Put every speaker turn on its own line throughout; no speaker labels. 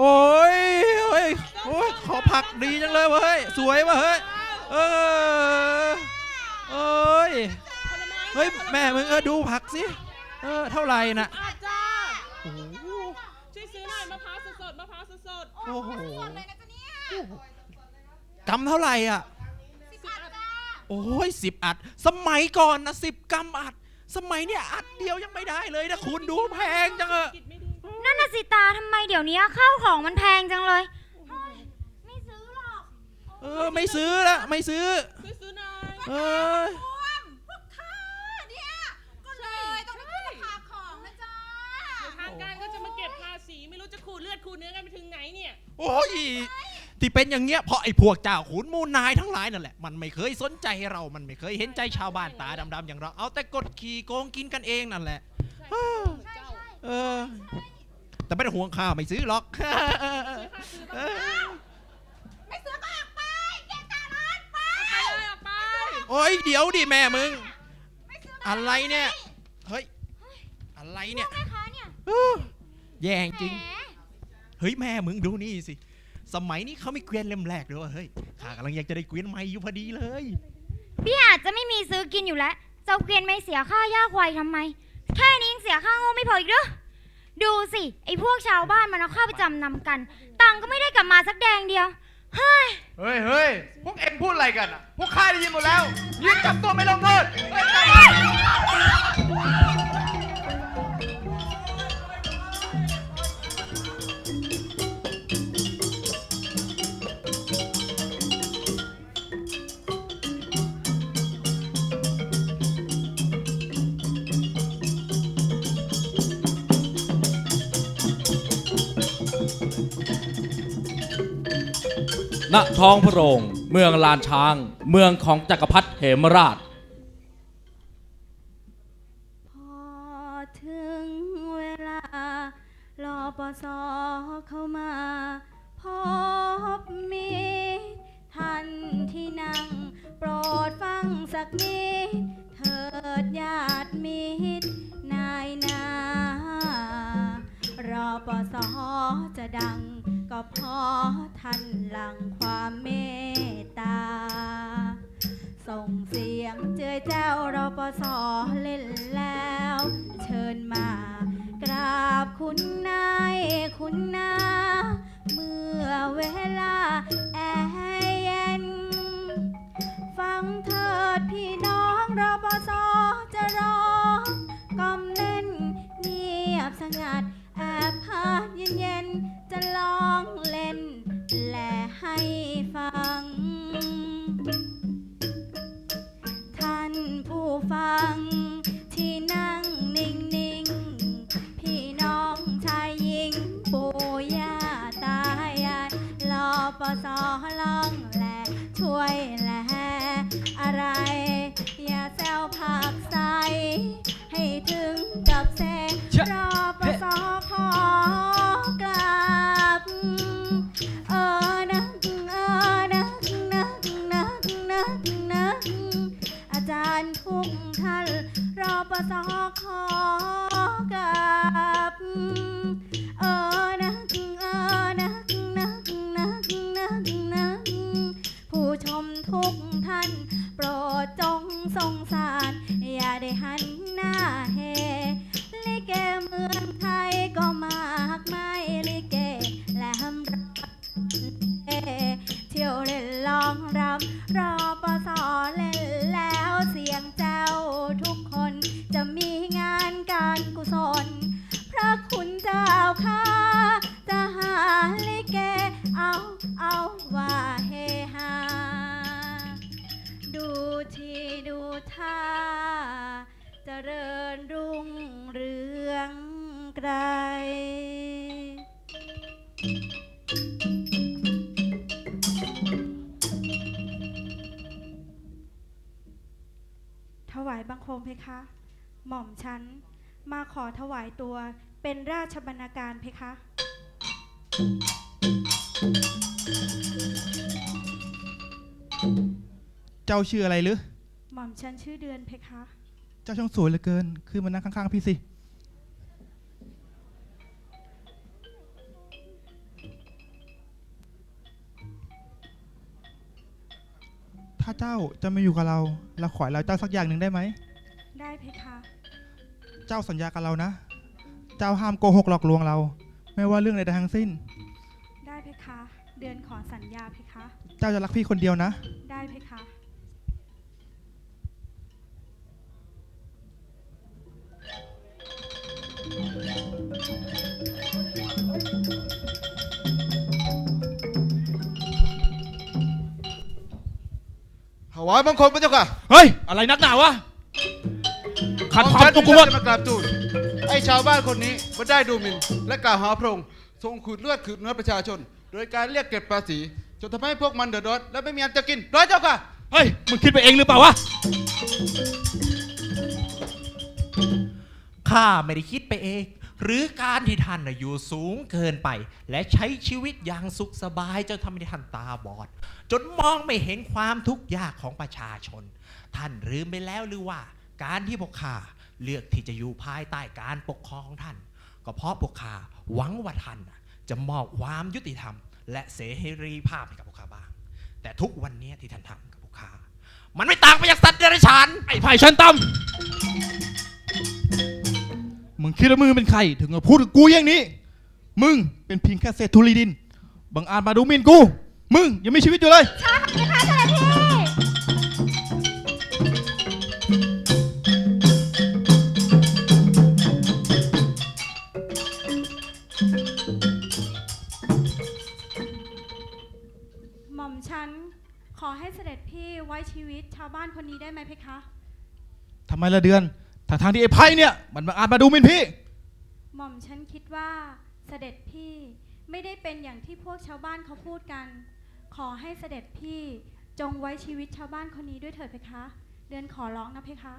โอ้ยเฮ้ยโอ้ยขอผักดีจังเลยเว้ยสวยว่ะเฮ้ยเออเอ้ย
ผลไม้
เฮ้ย
ผลไแม่
มึงเออดูผักสิเออเท่าไหร่น่ะ
อาจ้า
โอ้โห
ช่วยซื้อหน่อยมะพร้าวสดๆมะพร้าวสด
โอ้โห
สดเลยนะจ๊ะเนี่ย
กำเท่าไหร่อะ
สิบบาทจ้า
โอ้ยสิบอัด สมัยก่อนนะสิบกำอัด สมัยเนี้ยอัดเดียวยังไม่ได้เลยนะคุณดูแพงจังอะ
ๆกิ นไม่ดี
นั่นน่ะสิตาทำไมเดี๋ยวนี้ข้าวของมันแพงจังเลยไม่ซื้อหรอก
เออไม่ซื้อละไม่ซื้อ
ช่วยซื้อหน่อย
เออ
ท่วมพวกข้าเนี่ยก็เลยต้องไปขึ้นราคาของนะจ๊ะ
เดี๋ยวทางการก็จะมาเก็บภาษีไม่รู้จะขูดเลือดขูดเนื้อกันไปถึงไหนเนี่ย
โอ้ยที่เป็นอย่างเงี้ยเพราะไอ้พวกเจ้าขุนมูลนายทั้งหลายนั่นแหละ มันไม่เคยสนใจเรา มันไม่เคยเห็นใจชาวบ้านตาดำๆอย่างเรา เอาแต่กดขี่โกงกินกันเองนั่นแหละ
ใช่
ใช่
เจ้า
ใช่
เออ แต่ไม่ต้ห่วงข้าวไม่ซื้อหรอก
ไม่ซื้อก็ออกไปเกะกะร้านไป
ไปเลยออกไป
โอ้ยเดี๋ยวดิแม่มึง
ไม่ซื้อ
อะไรเนี่ย เฮ้ย อะไรเนี่ย
แม่ค้าเนี่ย
เออแย่จริง
แหม
เฮ้ยแม่มึงดูนี่สิ สมัยนี้เขาไม่เกวียนเล่มแรกด้วยวะเฮ้ยข้ากำลังอยากจะได้เกวียนใหม่อยู่พอดีเลย
พี่อาจจะไม่มีซื้อกินอยู่แล้ว เจ้าเกวียนไม่เสียค่าหญ้าควายทำไม แค่นี้ยังเสียค่าโง่ไม่พออีกเหรือ ดูสิ ไอ้พวกชาวบ้านมันเอาข้าวไปจำนำกัน ตังค์ก็ไม่ได้กลับมาสักแดงเดียว เฮ้ย
เฮ้ยเฮ้ยพวกเอ็งพูดอะไรกันอะพวกข้าได้ยินหมดแล้ว ยืนจับตัวไม่ลงโทษเฮ้ย
ณท้องพระโรง เมืองลานช้าง เมืองของจักรพรรดิเหมราช
พอถึงเวลารอปสเข้ามาพบมีท่านที่นั่ง โปรดฟังสักนิดเถิดญาติมิตรนายนารอปสจะดัง ก็เพราะท่านหลังความเมตตา ส่งเสียงเจอเจ้ารอปสเล่นแล้ว เชิญมากราบคุณนายคุณนา เมื่อเวลาแอเย็น ฟังเถิดพี่น้องรอปสจะร้องกอมเล่นเงียบสงัดแอบพาเย็นๆจะ ให้ฟัง ท่านผู้ฟัง ไกล
ถวายบังคมเพคะ หม่อมฉันมาขอถวายตัว
เป็นราชบรรณาการเพคะ
เจ้าชื่ออะไรหรือ
หม่อมฉันชื่อเดือนเพคะ
เจ้าช่างสวยเหลือเกิน คือมานั่งข้างๆพี่สิ ถ้าเจ้าจะมาอยู่กับเรา เราขอให้เราเจ้าสักอย่างหนึ่งได้ไหม
ได้เพคะ
เจ้าสัญญากับเรานะ เจ้าห้ามโกหกหลอกลวงเรา ไม่ว่าเรื่องใดๆทั้งสิ้น
ได้เพคะ เดือนขอสัญญาเพคะ
เจ้าจะรักพี่คนเดียวนะ
ได้เพคะ
วายบังคมพระเจ้าค่ะ
เฮ้ย อะไรนักหนาวะ ขัดความ
ฉัน
ตุกกูหมด
จะมากราบทูลไอ้ชาวบ้านคนนี้มาได้ดูหมิ่นและกล่าวหาพระองค์ทรงขูดเลือดขูดเนื้อประชาชน โดยการเรียกเก็บภาษีจนทำให้พวกมันเดือดร้อนและไม่มีอันจะกินร้อยเจ้าค่ะ
เฮ้ย มึงคิดไปเองหรือเปล่าวะ ข้าไม่ได้คิดไปเอง หรือการที่ท่านอยู่สูงเกินไป และใช้ชีวิตอย่างสุขสบายจนทำให้ท่านตาบอด จนมองไม่เห็นความทุกข์ยากของประชาชน ท่านลืมไปแล้วหรือว่า การที่พวกข้าเลือกที่จะอยู่ภายใต้การปกครองของท่าน ก็เพราะพวกข้าหวังว่าท่านจะมอบความยุติธรรม และเสรีภาพให้กับพวกข้าบ้าง แต่ทุกวันนี้ที่ท่านทำกับพวกข้ามันไม่ต่างไปจากสัตว์เดรัจฉานไอ้ไผ่ชันต
มึงคิดว่ามึงเป็นใคร ถึงมาพูดกับกูอย่างนี้ มึงเป็นเพียงแค่เศษธุลีดิน บังอาจมาดูหมิ่นกู มึงยังมีชีวิตอยู่เลย
หม่อมฉันขอให้เสด็จพี่ไว้ชีวิตชาวบ้านคนนี้ได้ไหมเพคะ
ทำไมละเดือน ทางทางๆที่ไอ้ไพ่เนี่ยมันบังอาจมาดูหมิ่นพี่
หม่อมฉันคิดว่าเสด็จพี่ไม่ได้เป็นอย่างที่พวกชาวบ้านเขาพูดกัน ขอให้เสด็จพี่จงไว้ชีวิตชาวบ้านคนนี้ด้วยเถิดเพคะ เดือนขอร้องนะเพคะ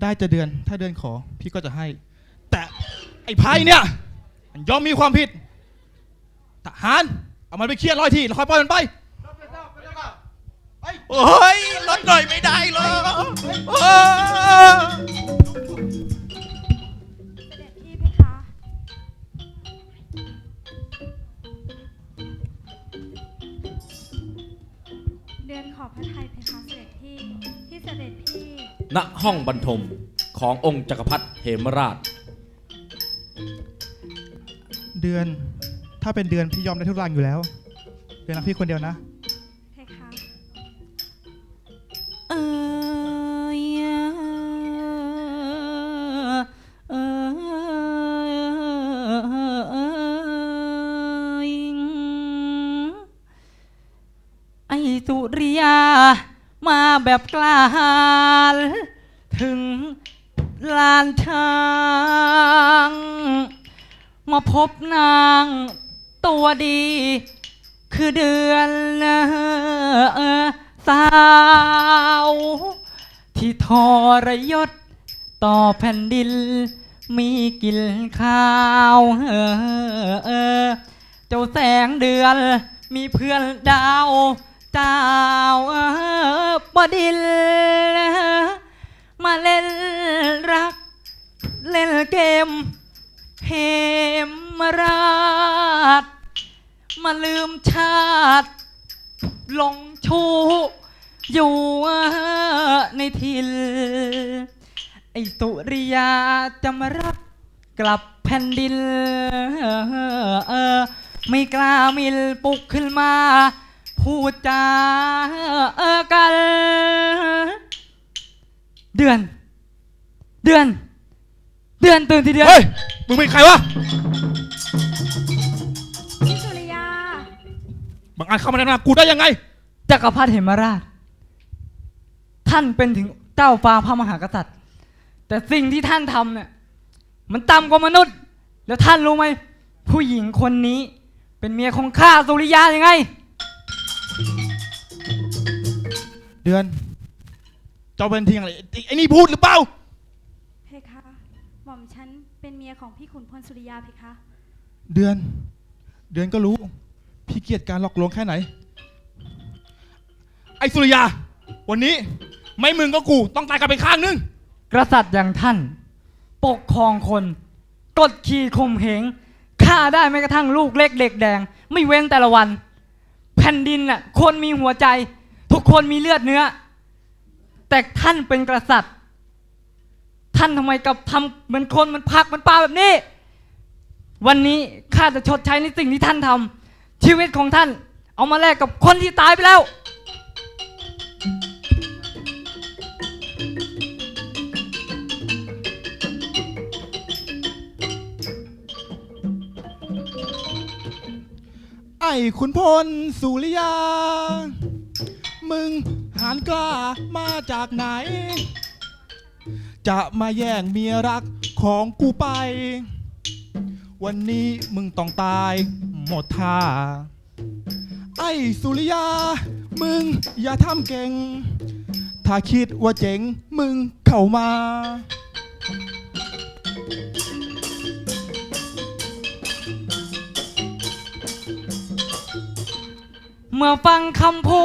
ได้จะเดือนถ้าเดือนขอพี่ก็จะให้ แต่ไอ้ไพ่เนี่ยมันยอมมีความผิดทหารเอามันไปเคลียร์ร้อยที่แล้วค่อยปล่อยมันไปำ
เฮ้ยลดหน่อยไม่ได้เหรอเออ
เสด็จพี่เพคะ เดือนขอบพระทัยเพคะเสด็จพี่ที่เสด็จพี่
ณห้องบรรทมขององค์จักรพรรดิเหมราช
เดือน ถ้าเป็นเดือนพี่ยอมได้ทุกอย่างอยู่แล้ว เดือนรักพี่คนเดียวนะ
มาแบบกล้าหาญถึงลานช้าง มาพบนางตัวดี คือเดือนสาว ที่ทรยศต่อแผ่นดิน มีกินข้าวเจ้าแสงเดือนมีเพื่อนดาว เจ้าบดินมาเล่นรัก เล่นเกมเฮมราช มาลืมชาติหลงชูอยู่ในทินไอสุริยาจะมารับกลับแผ่นดิน ไม่กล้ามิลปลุกขึ้นมา พูดจากัน เดือน เดือน เดือนตื่นทีเดือน
เฮ้ย มึงเป็นใครวะ
พี่สุริยา
บังอาจเข้ามาในนากูได้ยังไง
จักรพรรดิเหมราช ท่านเป็นถึงเจ้าฟ้าพระมหากษัตริย์ แต่สิ่งที่ท่านทำเนี่ย มันต่ำกว่ามนุษย์ แล้วท่านรู้ไหม ผู้หญิงคนนี้เป็นเมียของข้าสุริยายังไง
เดือนเจ้าเป็นทียงอะไรไอ้ไอ้นี่พูดหรือเปล่า
เพคะหม่อมม่อมฉันเป็นเมียของพี่ขุนพลสุริยาเพคะ
เดือน เดือนก็รู้ พี่เกลียดการหลอกลวงแค่ไหน ไอ้สุริยา วันนี้ ไม่มึงก็กูต้องตายกันไปข้างนึง
กษัตริย์อย่างท่าน ปกครองคนกดขี่ข่มเหงฆ่าได้แม้กระทั่งลูกเล็กเด็กแดง ไม่เว้นแต่ละวัน แผ่นดินน่ะคนมีหัวใจ ทุกคนมีเลือดเนื้อ แต่ท่านเป็นกษัตริย์ ท่านทำไมกับทำเหมือนคนเหมันพักเหมันปลาแบบนี้ วันนี้ข้าจะชดใช้ในสิ่งที่ท่านทำชีวิตของท่าน เอามาแลกกับคนที่ตายไปแล้ว
ไอ้ขุนพลสุริยา มึงหานกล้ามาจากไหน จะมาแย่งเมียรักของกูไป วันนี้มึงต้องตายหมดท่า ไอ้สุริยา มึงอย่าทำเก่ง ถ้าคิดว่าเจ๋งมึงเข้ามา
เมื่อฟังคำพู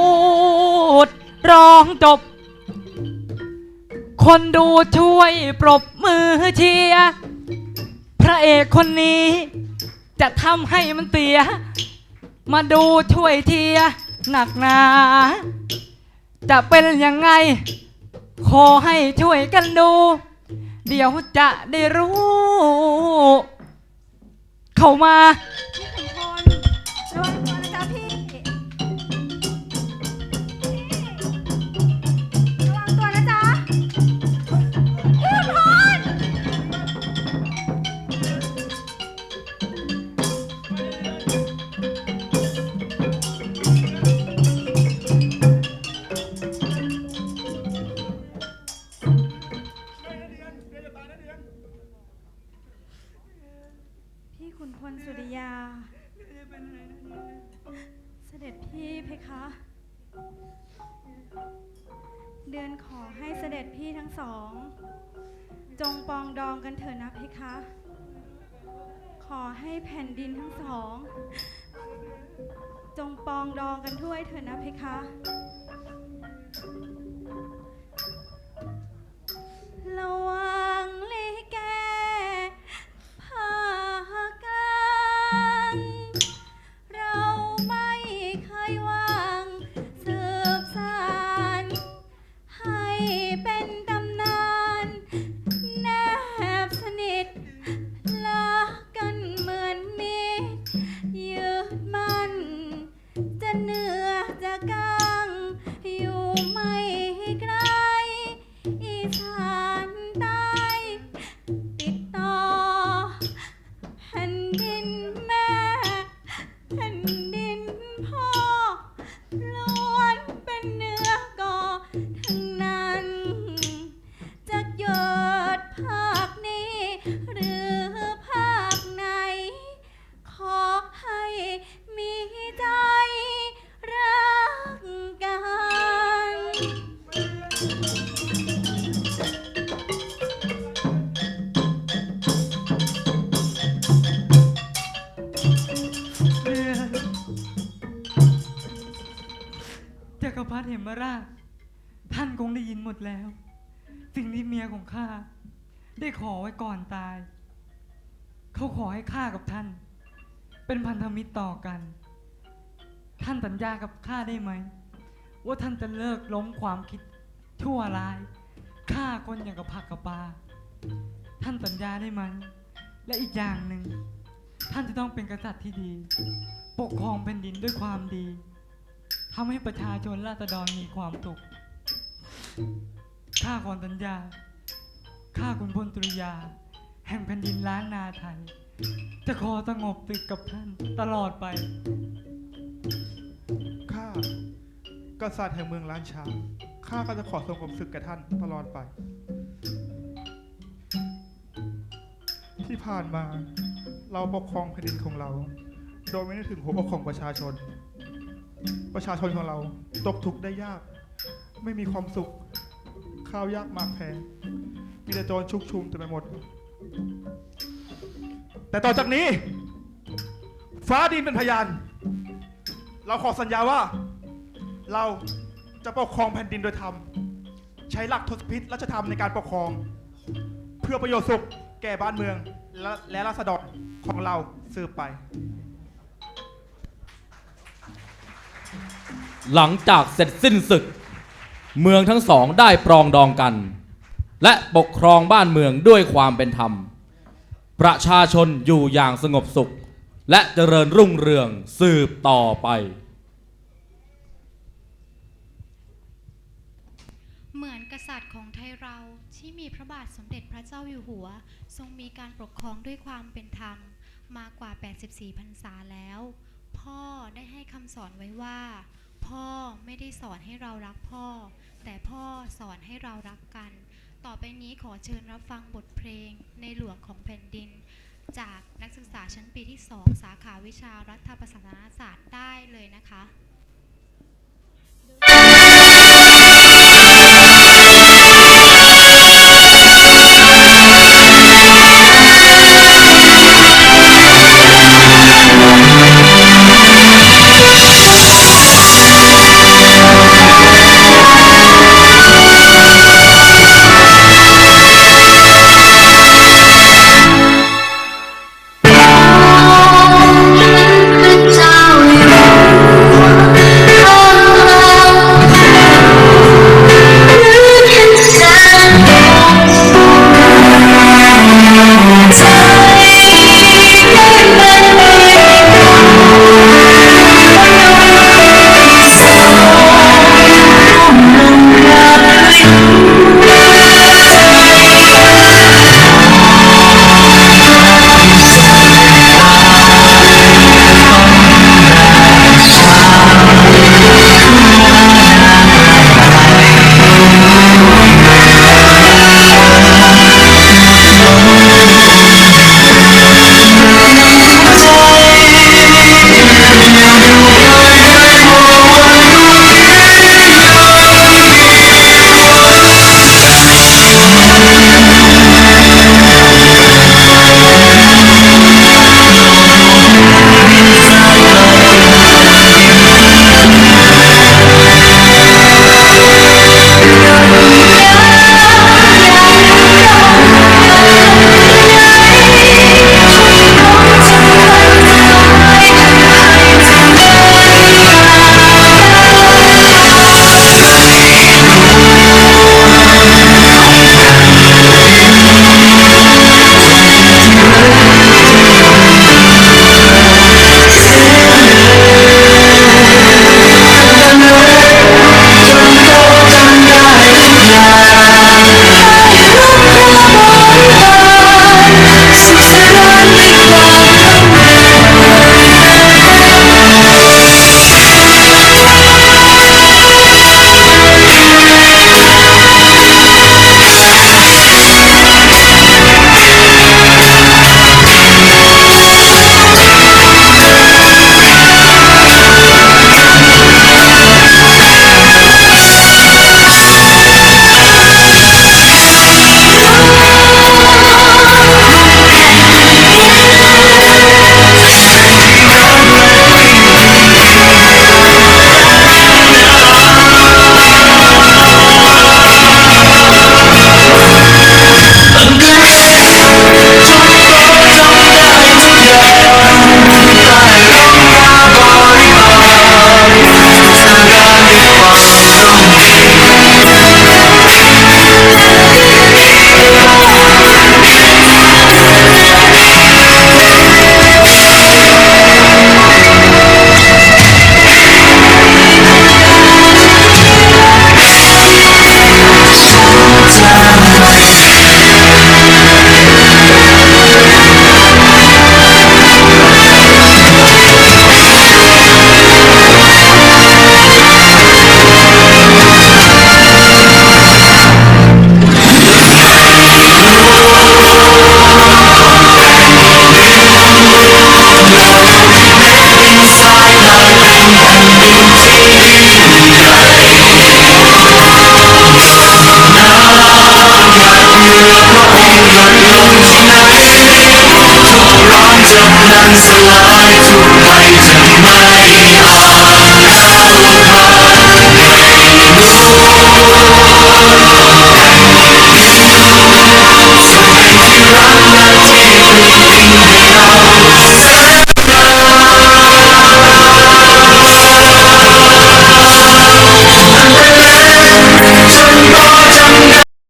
ด ร้องจบ คนดูช่วยปรบมือเชียร์พระเอกคนนี้ จะทำให้มันเสีย มาดูช่วยเทียร์หนักหนา จะเป็นยังไง ขอให้ช่วยกันดู เดี๋ยวจะได้รู้ เข้ามา
กันเถอะนะเพคะ ขอให้แผ่นดินทั้งสอง จงปองดองกันด้วยเถอะนะเพคะระ ท่านค
งได้ยินหมดแล้ว สิ่งที่เมียของข้าได้ขอไว้ก่อนตาย เขาขอให้ข้ากับท่าน เป็นพันธมิตรต่อกัน ท่านสัญญากับข้าได้ไหม ว่าท่านจะเลิกล้มความคิดชั่วร้ายฆ่าคนอย่างกับผักกับปลาท่านสัญญาได้ไหมและอีกอย่างหนึ่ง ท่านจะต้องเป็นกษัตริย์ที่ดี ปกครองแผ่นดินด้วยความดีทำให้ประชาชนราษฎรมีความสุข ข้าขอสัญญา ข้าคุณพลตุริยา แห่งแผ่นดินล้านนาไทย จะขอสงบตึกกับท่านตลอดไป
ข้ากษัตริย์แห่งเมืองล้านช้างข้าก็จะขอทรงผมศึกกับท่านตลอดไป ที่ผ่านมาเราปกครองแผ่นดินของเรา โดยไม่ได้ถึงหัวอกของประชาชน ประชาชนของเราตกทุกข์ได้ยาก ไม่มีความสุข ข้าวยากหมากแพงมีแต่โจรชุกชุมเต็มไปหมด แต่ต่อจากนี้ ฟ้าดินเป็นพยาน เราขอสัญญาว่า เราจะปกครองแผ่นดินโดยธรรม ใช้หลักทศพิษรัชธรรมในการปกครอง เพื่อประโยชน์สุขแก่บ้านเมือง และและราษฎรของเราสืบไป
หลังจากเสร็จสิ้นศึก เมืองทั้งสองได้ปรองดองกัน และปกครองบ้านเมืองด้วยความเป็นธรรม ประชาชนอยู่อย่างสงบสุข และเจริญรุ่งเรืองสืบต่อไป
เหมือนกษัตริย์ของไทยเราที่มีพระบาทสมเด็จพระเจ้าอยู่หัว ทรงมีการปกครองด้วยความเป็นธรรมมากว่า 84พรรษาแล้ว พ่อได้ให้คำสอนไว้ว่า ได้สอนให้เรารักพ่อ แต่พ่อสอนให้เรารักกัน ต่อไปนี้ขอเชิญรับฟังบทเพลงในหลวงของแผ่นดิน จากนักศึกษาชั้นปีที่ 2 สาขาวิชารัฐประศาสนศาสตร์ได้เลยนะคะ